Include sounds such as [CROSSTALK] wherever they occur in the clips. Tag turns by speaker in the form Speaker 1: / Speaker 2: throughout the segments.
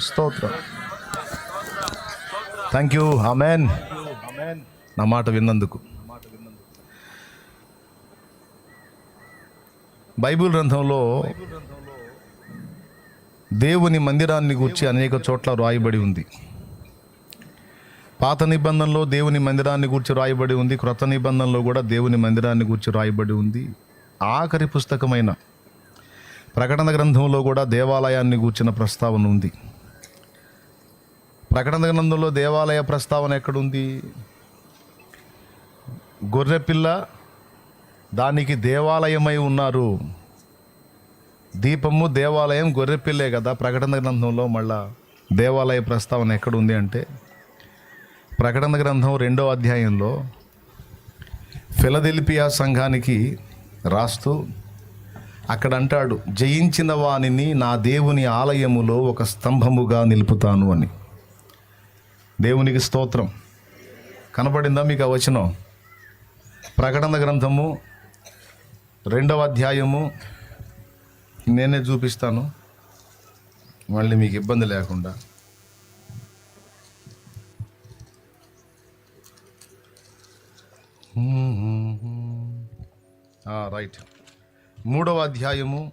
Speaker 1: స్తోత్రం. Thank you amen నా మాట విన్నందుకు. బైబిల్ గ్రంథంలో దేవుని మందిరాన్ని గూర్చి అనేక చోట్ల రాయబడి ఉంది. పాత నిబంధనలో దేవుని మందిరాన్ని గూర్చి రాయబడి ఉంది. క్రొత్త నిబంధనలో కూడా దేవుని మందిరాన్ని గూర్చి రాయబడి ఉంది. ఆఖరి పుస్తకమైన ప్రకటన గ్రంథంలో కూడా దేవాలయాన్ని గూర్చిన ప్రస్తావన ఉంది. ప్రకటన గ్రంథంలో దేవాలయ ప్రస్తావన ఎక్కడుంది? గొర్రెపిల్ల దానికి దేవాలయమై ఉన్నారు. దీపము దేవాలయం గొర్రెపిల్లే కదా? ప్రకటన గ్రంథంలో మళ్ళా దేవాలయ ప్రస్తావన ఎక్కడుంది అంటే ప్రకటన గ్రంథం రెండో అధ్యాయంలో ఫిలదెల్పియా సంఘానికి రాస్తూ అక్కడ అంటాడు జయించిన వానిని నా దేవుని ఆలయములో ఒక స్తంభముగా నిలుపుతాను అని. దేవునికి స్తోత్రం. కనపడిందా మీకు ఆ వచనం? ప్రకటన గ్రంథము రెండవ అధ్యాయము. నేనే చూపిస్తాను. మళ్ళీ మీకు ఇబ్బంది లేకుండా. రైట్. మూడవ అధ్యాయము.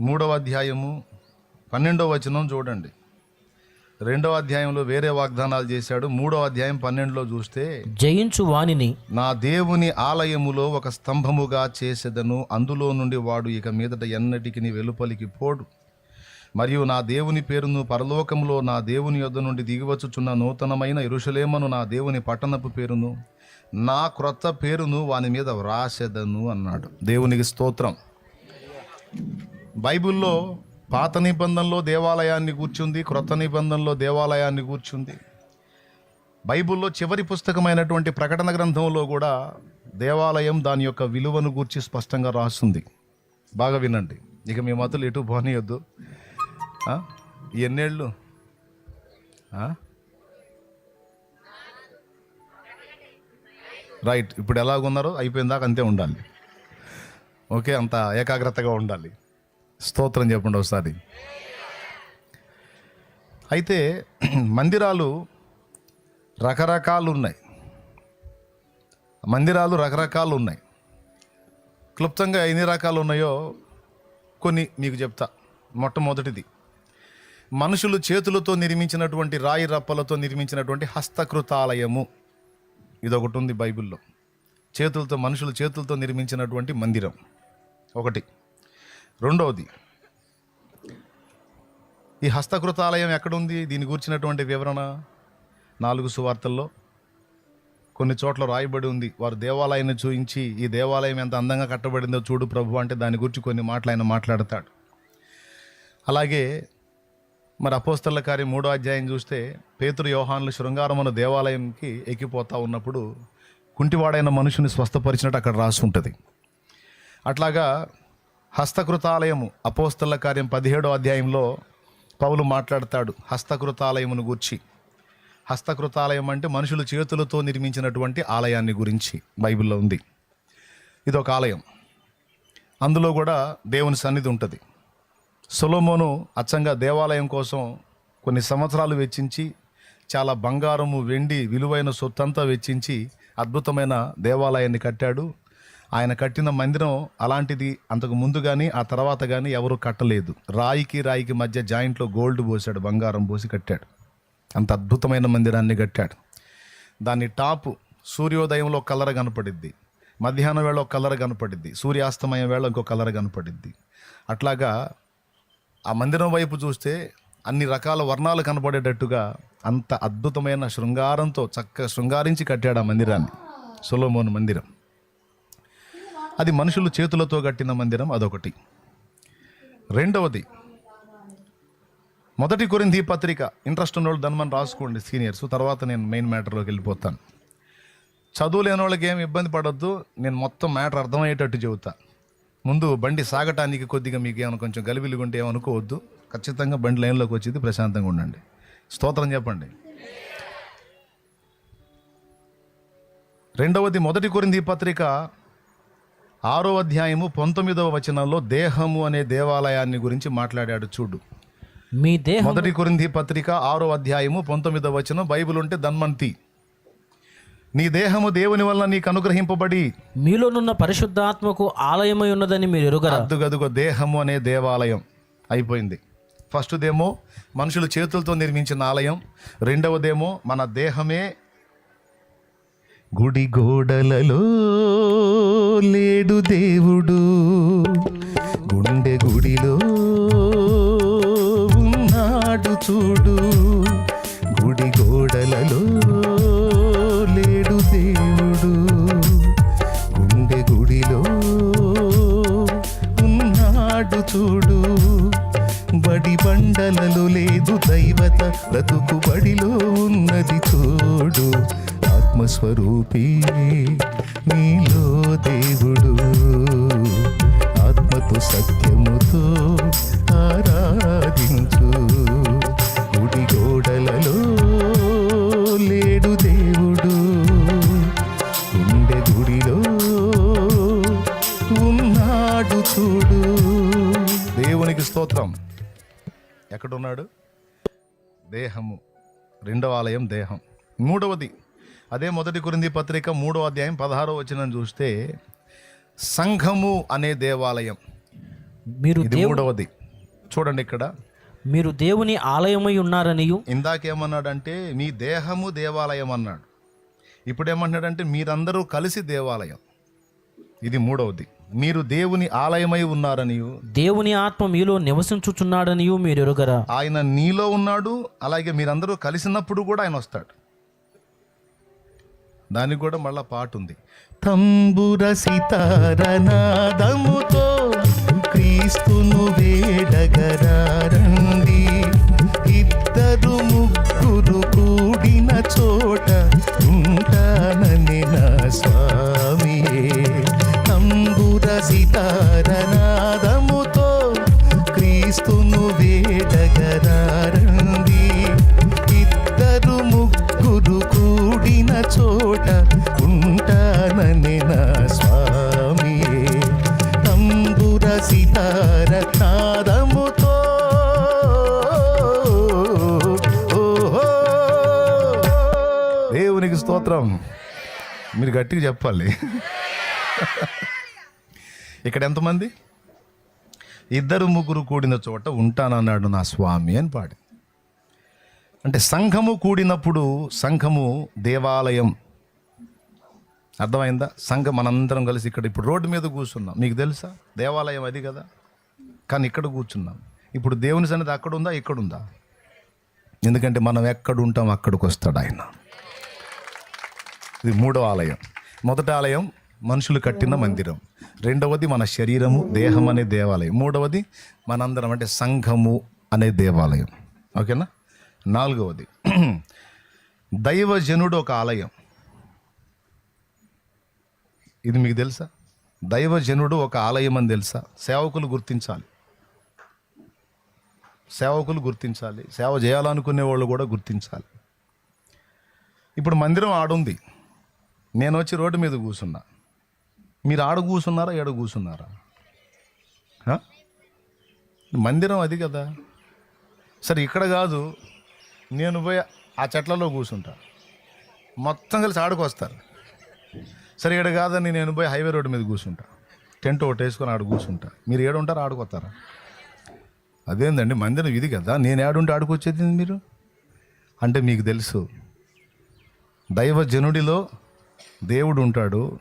Speaker 1: మూడవ అధ్యాయము. పన్నెండవ వచనం చూడండి. రెండవ అధ్యాయంలో వేరే వాగ్దానాలు చేశాడు. మూడవ అధ్యాయం పన్నెండులో చూస్తే
Speaker 2: జయించు వానిని.
Speaker 1: నా దేవుని ఆలయములో ఒక స్తంభముగా చేసేదను అందులో నుండి వాడు ఇక మీదట ఎన్నటికి వెలుపలికి పోడు. మరియు నా దేవుని పేరును పరలోకములో నా దేవుని యొద్ద నుండి దిగివచ్చుచున్న నూతనమైన ఇరుషలేమను నా దేవుని పట్టణపు పేరును నా క్రొత్త పేరును వాని మీద వ్రాసెదను అన్నాడు. దేవునికి స్తోత్రం. బైబిల్లో పాత నిబంధనలో దేవాలయాన్ని కూర్చుంది క్రొత్త నిబంధనలో దేవాలయాన్ని కూర్చుంది. బైబిల్లో చివరి పుస్తకమైనటువంటి ప్రకటన గ్రంథంలో కూడా దేవాలయం దాని యొక్క విలువను గూర్చి స్పష్టంగా రాస్తుంది. బాగా వినండి. ఇక మీ మతులు ఎటు పోనీయొద్దు. ఎన్నేళ్ళు? రైట్. ఇప్పుడు ఎలాగున్నారో అయిపోయిన దాకా అంతే ఉండాలి. ఓకే అంత ఏకాగ్రతగా ఉండాలి. స్తోత్రం చెప్పండి ఒకసారి. అయితే మందిరాలు రకరకాలు ఉన్నాయి మందిరాలు రకరకాలు ఉన్నాయి క్లుప్తంగా ఎన్ని రకాలు ఉన్నాయో కొన్ని మీకు చెప్తా. మొట్టమొదటిది మనుషులు చేతులతో నిర్మించినటువంటి రాయి రప్పలతో నిర్మించినటువంటి హస్తకృతాలయము. ఇదొకటి ఉంది బైబిల్లో. చేతులతో మనుషులు చేతులతో నిర్మించినటువంటి మందిరం. ఒకటి రెండవది ఈ హస్తకృతాలయం ఎక్కడుంది? దీని గురించినటువంటి వివరణ నాలుగు సువార్తల్లో. కొన్ని చోట్ల రాయబడి ఉంది. వారు దేవాలయాన్ని చూయించి ఈ దేవాలయం ఎంత అందంగా కట్టబడిందో చూడు ప్రభు అంటే దాని గురించి కొన్ని మాటలు ఆయన మాట్లాడతాడు. అలాగే మరి అపోస్తల కార్యం మూడో అధ్యాయం చూస్తే పేతురు యోహాన్లు శృంగారమున దేవాలయంకి ఎక్కిపోతా ఉన్నప్పుడు కుంటివాడైన మనుషుని స్వస్థపరిచినట్టు అక్కడ రాసి ఉంటుంది అట్లాగా హస్తకృతాలయము అపోస్తల కార్యం పదిహేడో అధ్యాయంలో పౌలు మాట్లాడతాడు హస్తకృతాలయమును గూర్చి. హస్తకృతాలయం అంటే మనుషులు చేతులతో నిర్మించినటువంటి ఆలయాన్ని గురించి బైబిల్లో ఉంది. ఇది ఒక ఆలయం. అందులో కూడా దేవుని సన్నిధి ఉంటుంది. సొలోమోను అచ్చంగా దేవాలయం కోసం కొన్ని సంవత్సరాలు వెచ్చించి చాలా బంగారము వెండి విలువైన సొత్తంతా వెచ్చించి అద్భుతమైన దేవాలయాన్ని కట్టాడు. ఆయన కట్టిన మందిరం అలాంటిది అంతకు ముందు కానీ ఆ తర్వాత కానీ ఎవరు కట్టలేదు. రాయికి రాయికి మధ్య జాయింట్లో గోల్డ్ పోసాడు బంగారం పోసి కట్టాడు. అంత అద్భుతమైన మందిరాన్ని కట్టాడు. దాని టాపు సూర్యోదయంలో కలర్ కనపడిద్ది. మధ్యాహ్నం వేళ ఒక కలర్ కనపడిద్ది. సూర్యాస్తమయం వేళ ఇంకో కలర్ కనపడిద్ది. అట్లాగా ఆ మందిరం వైపు చూస్తే అన్ని రకాల వర్ణాలు కనపడేటట్టుగా అంత అద్భుతమైన శృంగారంతో చక్కగా శృంగారించి కట్టాడు ఆ మందిరాన్ని. సొలోమోను మందిరం. అది మనుషులు చేతులతో కట్టిన మందిరం అదొకటి. రెండవది మొదటి కొరింది పత్రిక. ఇంట్రెస్ట్ ఉన్న వాళ్ళు దాన్ని మనం రాసుకోండి సీనియర్స్. తర్వాత నేను మెయిన్ మ్యాటర్లోకి వెళ్ళిపోతాను. చదువు లేని వాళ్ళకి ఏం ఇబ్బంది పడొద్దు. నేను మొత్తం మ్యాటర్ అర్థమయ్యేటట్టు చెబుతా. ముందు బండి సాగటానికి కొద్దిగా మీకు ఏమైనా కొంచెం గలిబిలిగా ఉంటే ఏమనుకోవద్దు. ఖచ్చితంగా బండి లైన్లోకి వచ్చింది ప్రశాంతంగా ఉండండి. స్తోత్రం చెప్పండి. రెండవది మొదటి కొరింది పత్రిక ఆరో అధ్యాయము పంతొమ్మిదవ వచనంలో దేహము అనే దేవాలయాన్ని గురించి మాట్లాడాడు చూడు.
Speaker 2: మీ దేహం
Speaker 1: మొదటి కొరింథీ పత్రిక ఆరో అధ్యాయము పంతొమ్మిదవ వచనం బైబిల్ ఉంటే దన్మంతి నీ దేహము దేవుని వల్ల నీకు అనుగ్రహింపబడి.
Speaker 2: మీలోనున్న పరిశుద్ధాత్మకు ఆలయమై ఉన్నదని మీరు ఎరుగరా?
Speaker 1: అద్దుగదుగో దేహము అనే దేవాలయం అయిపోయింది. ఫస్ట్దేమో మనుషులు చేతులతో నిర్మించిన ఆలయం. రెండవదేమో మన దేహమే గుడి గోడలలో లేడు దేవుడు. గుండె గుడిలో ఉన్నాడు చూడు. రెండవ ఆలయం దేహం. మూడవది అదే మొదటి కురింది పత్రిక మూడో అధ్యాయం పదహారో వచనం చూస్తే సంఘము అనే దేవాలయం.
Speaker 2: మీరు
Speaker 1: మూడవది. చూడండి ఇక్కడ.
Speaker 2: మీరు దేవుని ఆలయమై ఉన్నారనియు?
Speaker 1: ఇందాకేమన్నాడంటే మీ దేహము దేవాలయం అన్నాడు. ఇప్పుడు ఏమంటున్నాడంటే మీరందరూ కలిసి దేవాలయం. ఇది మూడవది. మీరు దేవుని ఆలయమై ఉన్నారని
Speaker 2: దేవుని ఆత్మ మీలో నివసించుచున్నాడనియు మీరు ఎరుగరా
Speaker 1: ఆయన నీలో ఉన్నాడు అలాగే మీరందరూ కలిసినప్పుడు కూడా ఆయన వస్తాడు. దానికి కూడా మళ్ళా పాట ఉంది. తంబుర సితారనాదముతో క్రీస్తును వేడగరారండి స్తోత్రం మీరు గట్టిగా చెప్పాలి. ఇక్కడ ఎంతమంది? ఇద్దరు ముగ్గురు కూడిన చోట ఉంటానన్నాడు నా స్వామి అని పాడి అంటే సంఘము కూడినప్పుడు సంఘము దేవాలయం. అర్థమైందా? సంఘం మనందరం కలిసి ఇక్కడ ఇప్పుడు రోడ్డు మీద కూర్చున్నాం. మీకు తెలుసా? దేవాలయం అది కదా. కానీ ఇక్కడ కూర్చున్నాం. ఇప్పుడు దేవుని సన్నిధి అక్కడ ఉందా? ఇక్కడ ఉందా? ఎందుకంటే మనం ఎక్కడ ఉంటాం అక్కడికి వస్తాడు ఆయన. ఇది మూడో ఆలయం. మొదటి ఆలయం మనుషులు కట్టిన మందిరం. రెండవది మన శరీరము దేహం అనే దేవాలయం. మూడవది మనందరం అంటే సంఘము అనే దేవాలయం. ఓకేనా? నాలుగవది. దైవజనుడు ఒక ఆలయం. ఇది మీకు తెలుసా? దైవజనుడు ఒక ఆలయం అని తెలుసా? సేవకులు గుర్తించాలి. సేవకులు గుర్తించాలి. సేవ చేయాలనుకునే వాళ్ళు కూడా గుర్తించాలి. ఇప్పుడు మందిరం ఆడుంది. నేను వచ్చి రోడ్డు మీద కూర్చున్నా మీరు ఆడ కూర్చున్నారా ఏడ కూర్చున్నారా మందిరం అది కదా. సరే ఇక్కడ కాదు. నేను పోయి ఆ చెట్లలో కూర్చుంటా మొత్తం కలిసి ఆడుకొస్తారు సరే ఇక్కడ కాదని నేను పోయి హైవే రోడ్డు మీద కూర్చుంటా టెంట్ ఒకటి వేసుకొని ఆడు కూర్చుంటా మీరు ఏడుంటారు ఆడుకొస్తారా అదేందండి మందిరం ఇది కదా. నేను ఏడుంటే ఆడుకొచ్చేది మీరు? అంటే మీకు తెలుసు దైవజనుడిలో దేవుడు ఉంటాడు.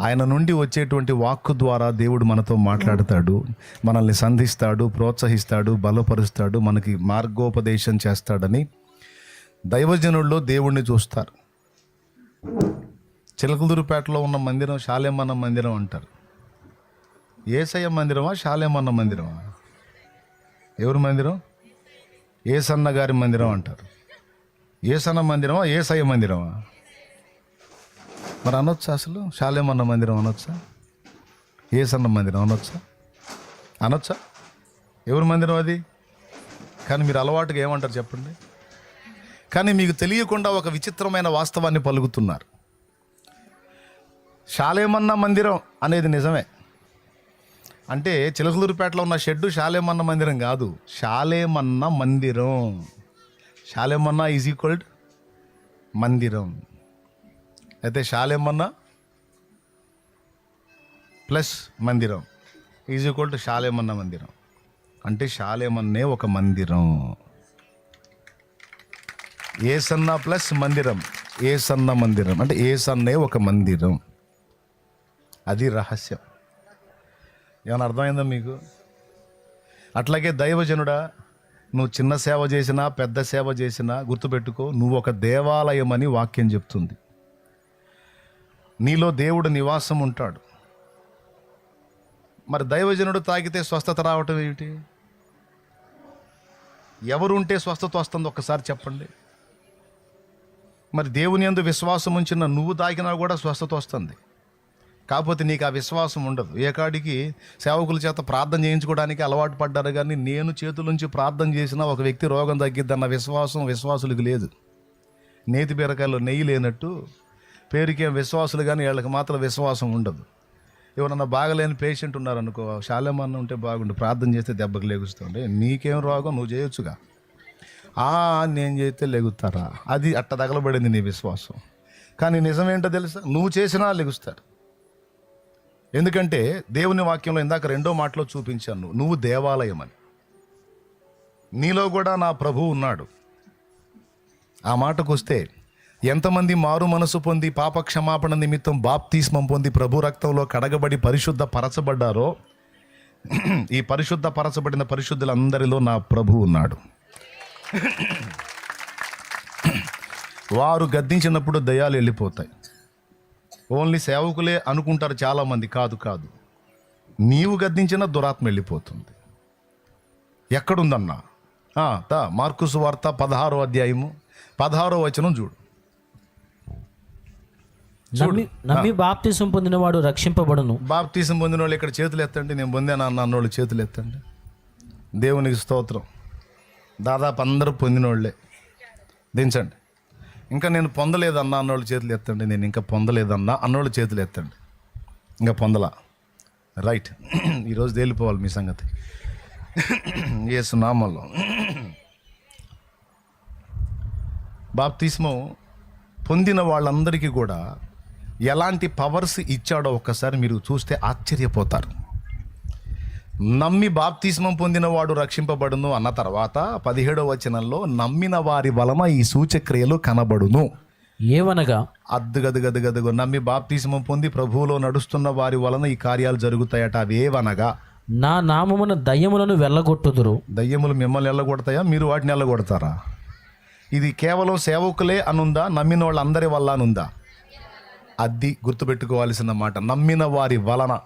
Speaker 1: ఆయన నుండి వచ్చేటువంటి వాక్కు ద్వారా దేవుడు మనతో మాట్లాడతాడు. మనల్ని సంధిస్తాడు ప్రోత్సహిస్తాడు బలపరుస్తాడు మనకి మార్గోపదేశం చేస్తాడని దైవజనుల్లో దేవుణ్ణి చూస్తారు. చిలకలూరుపేటలో ఉన్న మందిరం శాలేమన్న మందిరం అంటారు. ఏసయ్య మందిరమా శాలేమన్న మందిరమా? ఎవరి మందిరం? ఏసన్న గారి మందిరం అంటారు. ఏసన్న మందిరమా ఏసయ్య మందిరమా? మరి అనొచ్చా అసలు? శాలేమన్న మందిరం అనొచ్చా? ఏసన్న మందిరం అనొచ్చా? అనొచ్చా? ఎవరి మందిరం అది? కానీ మీరు అలవాటుగా ఏమంటారు చెప్పండి. కానీ మీకు తెలియకుండా ఒక విచిత్రమైన వాస్తవాన్ని పలుకుతున్నారు. శాలేమన్న మందిరం అనేది నిజమే. అంటే చిలకలూరుపేటలో ఉన్న షెడ్డు శాలేమన్న మందిరం కాదు. శాలేమన్న మందిరం. శాలేమన్న ఈజ్ ఈక్వల్డ్ మందిరం. అయితే షాలేమన్న ప్లస్ మందిరం. ఈజ్ ఈక్వల్ టు షాలేమన్న మందిరం. అంటే షాలేమన్నే ఒక మందిరం. ఏసన్న ప్లస్ మందిరం. ఏసన్న మందిరం. అంటే ఏసన్నే ఒక మందిరం. అది రహస్యం. ఏమైనా అర్థమైందా మీకు? అట్లాగే దైవజనుడా నువ్వు చిన్న సేవ చేసినా పెద్ద సేవ చేసినా గుర్తుపెట్టుకో నువ్వు ఒక దేవాలయం అని వాక్యం చెప్తుంది. నీలో దేవుడు నివాసం ఉంటాడు. మరి దైవజనుడు తాగితే స్వస్థత రావటం ఏమిటి? ఎవరు ఉంటే స్వస్థత వస్తుంది ఒక్కసారి చెప్పండి. మరి దేవుని యందు విశ్వాసం ఉంచిన నువ్వు తాగినా కూడా స్వస్థత వస్తుంది. కాకపోతే నీకు ఆ విశ్వాసం ఉండదు. ఏకాడికి సేవకుల చేత ప్రార్థన చేయించుకోవడానికి అలవాటు పడ్డారు కానీ నేను చేతుల నుంచి ప్రార్థన చేసిన ఒక వ్యక్తి రోగం తగ్గిద్దన్న విశ్వాసం విశ్వాసులకు లేదు. నేతి బీరకాయలో నెయ్యి లేనట్టు పేరుకేం విశ్వాసులు కానీ వీళ్ళకి మాత్రం విశ్వాసం ఉండదు. ఎవరన్నా బాగలేని పేషెంట్ ఉన్నారనుకో శాలేమన్న ఉంటే బాగుండు ప్రార్థన చేస్తే దెబ్బకి లెగుస్తుండే. నీకేం రోగం? నువ్వు చేయొచ్చుగా. ఆ నేను చేస్తే లెగుతారా? అది అట్ట తగలబడింది నీ విశ్వాసం. కానీ నిజమేంటో తెలుసా? నువ్వు చేసినా లెగుస్తారు. ఎందుకంటే దేవుని వాక్యంలో ఇందాక రెండో మాటలో చూపించాను. నువ్వు దేవాలయం అని నీలో కూడా నా ప్రభు ఉన్నాడు. ఆ మాటకు వస్తే ఎంతమంది మారు మనసు పొంది పాప క్షమాపణ నిమిత్తం బాప్తీస్మం పొంది ప్రభు రక్తంలో కడగబడి పరిశుద్ధ పరచబడ్డారో [CLEARS THROAT] ఈ పరిశుద్ధ పరచబడిన పరిశుద్ధులందరిలో నా ప్రభు ఉన్నాడు. [CLEARS THROAT] వారు గద్దించినప్పుడు దయాలు వెళ్ళిపోతాయి. ఓన్లీ సేవకులే అనుకుంటారు చాలామంది కాదు కాదు. నీవు గద్దించిన దురాత్మ వెళ్ళిపోతుంది. ఎక్కడుందన్నా? తా మార్కుసు వార్త పదహారో అధ్యాయము పదహారో వచనం చూడు.
Speaker 2: నమ్మి నమ్మి బాప్తిసం పొందినవాడు రక్షింపబడును.
Speaker 1: బాప్తీసం పొందిన వాళ్ళు ఇక్కడ చేతులు ఎత్తండి నేను పొందాను అన్న అన్నోళ్ళు చేతులు ఎత్తండి. దేవునికి స్తోత్రం. దాదాపు అందరూ పొందిన వాళ్ళే దించండి. ఇంకా నేను పొందలేదన్నా అన్నోళ్ళు చేతులు ఎత్తండి నేను ఇంకా పొందలేదన్నా అన్నోళ్ళు చేతులు ఎత్తండి. ఇంకా పొందలా. రైట్. [CLEARS THROAT] ఈరోజు తేలిపోవాలి మీ సంగతి. [CLEARS THROAT] ఏసు నామంలో [CLEARS THROAT] బాప్తిస్మం పొందిన వాళ్ళందరికీ కూడా ఎలాంటి పవర్స్ ఇచ్చాడో ఒక్కసారి మీరు చూస్తే ఆశ్చర్యపోతారు. నమ్మి బాప్తిస్మం పొందిన వాడు రక్షింపబడును అన్న తర్వాత పదిహేడవ వచనంలో నమ్మిన వారి వలన ఈ సూచక్రియలు కనబడును.
Speaker 2: ఏవనగా
Speaker 1: అద్దుగదుగదుగదుగు నమ్మి బాప్తిస్మం పొంది ప్రభువులో నడుస్తున్న వారి వలన ఈ కార్యాలు జరుగుతాయట అవేవనగా
Speaker 2: నా నామమున దయ్యములను వెళ్ళగొట్టుదురు.
Speaker 1: దయ్యములు మిమ్మల్ని ఎల్లగొడతాయా మీరు వాటిని ఎల్లగొడతారా ఇది కేవలం సేవకులే అనుందా? నమ్మిన వాళ్ళందరి వల్ల అనుందా? అది గుర్తుపెట్టుకోవాల్సిన మాట. నమ్మిన వారి వలన.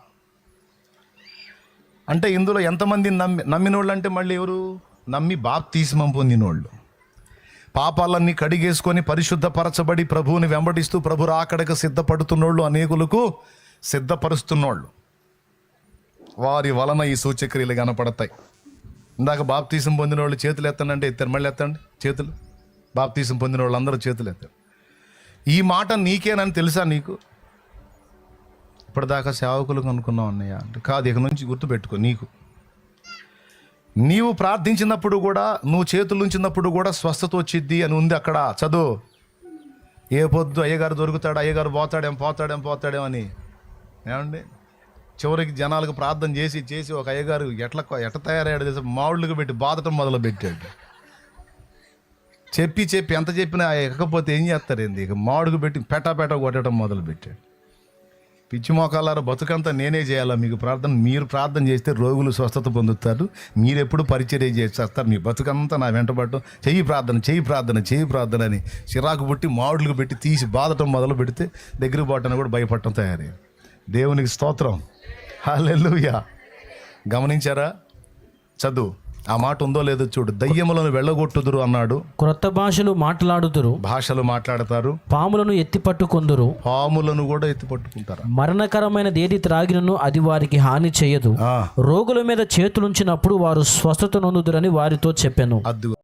Speaker 1: అంటే ఇందులో ఎంతమంది నమ్మి నమ్మిన వాళ్ళు అంటే మళ్ళీ ఎవరు? నమ్మి బాప్తీస్మం పొందినోళ్ళు. పాపాలన్నీ కడిగేసుకొని పరిశుద్ధపరచబడి ప్రభువుని వెంబడిస్తూ ప్రభు రాకడకు సిద్ధపడుతున్నోళ్ళు అనేకులకు సిద్ధపరుస్తున్నోళ్ళు. వారి వలన ఈ సూచక్రియలు కనపడతాయి. ఇందాక బాప్తీసం పొందిన వాళ్ళు చేతులు ఎత్తండి అంటే ఎత్తారు మళ్ళీ ఎత్తండి. చేతులు. బాప్తీసం పొందిన వాళ్ళు అందరూ చేతులు ఎత్తారు. ఈ మాట నీకేనని తెలుసా నీకు? ఇప్పటిదాకా సేవకులకు అనుకున్నావు అన్నయ్య. అంటే కాదు ఇక నుంచి గుర్తుపెట్టుకో నీకు. నీవు ప్రార్థించినప్పుడు కూడా నువ్వు చేతులు ఉంచినప్పుడు కూడా స్వస్థత వచ్చిద్ది అని ఉంది అక్కడ. చదువు. ఏ పొద్దు అయ్యగారు దొరుకుతాడు అయ్యగారు పోతాడేం పోతాడేం పోతాడేం అని. ఏమండి? చివరికి జనాలకు ప్రార్థన చేసి చేసి ఒక అయ్యగారు ఎట్లా ఎట్ట తయారయ్యాడు తెలుసా? మామిళ్ళకి పెట్టి బాధటం మొదలు పెట్టాడు చెప్పి చెప్పి ఎంత చెప్పినా ఎక్కకపోతే ఏం చేస్తారు ఏంది ఇక మామిడికి పెట్టి పెటాపెట కొట్టడం మొదలు పెట్టాడు పిచ్చి మోకాలారా బతుకంతా నేనే చేయాలా? మీకు ప్రార్థన మీరు ప్రార్థన చేస్తే రోగులు స్వస్థత పొందుతారు. మీరు ఎప్పుడు పరిచర్య చేస్తారు మీ బతుకంతా నా వెంటబడటం. చెయ్యి ప్రార్థన చెయ్యి ప్రార్థన చెయ్యి ప్రార్థన అని చిరాకు పుట్టి మాడులకు పెట్టి తీసి బాధటం మొదలు పెడితే దగ్గర పోవటానికి కూడా భయపడటం తయారయ్యారు. దేవునికి స్తోత్రం. హాలెల్లుయా. గమనించారా? చదువు. ఆ మాట ఉందో లేదో చూడు. దయ్యములను వెళ్ళగొట్టుదురు అన్నాడు.
Speaker 2: క్రొత్త భాషలు మాట్లాడుదురు.
Speaker 1: భాషలు మాట్లాడతారు.
Speaker 2: పాములను ఎత్తి పట్టుకొందురు.
Speaker 1: పాములను కూడా ఎత్తి పట్టుకుంటారు?
Speaker 2: మరణకరమైనది ఏది త్రాగినను అది వారికి హాని చేయదు. రోగుల మీద చేతులుంచినప్పుడు వారు స్వస్థత నొందుదురని వారితో చెప్పాను.
Speaker 1: అద్దు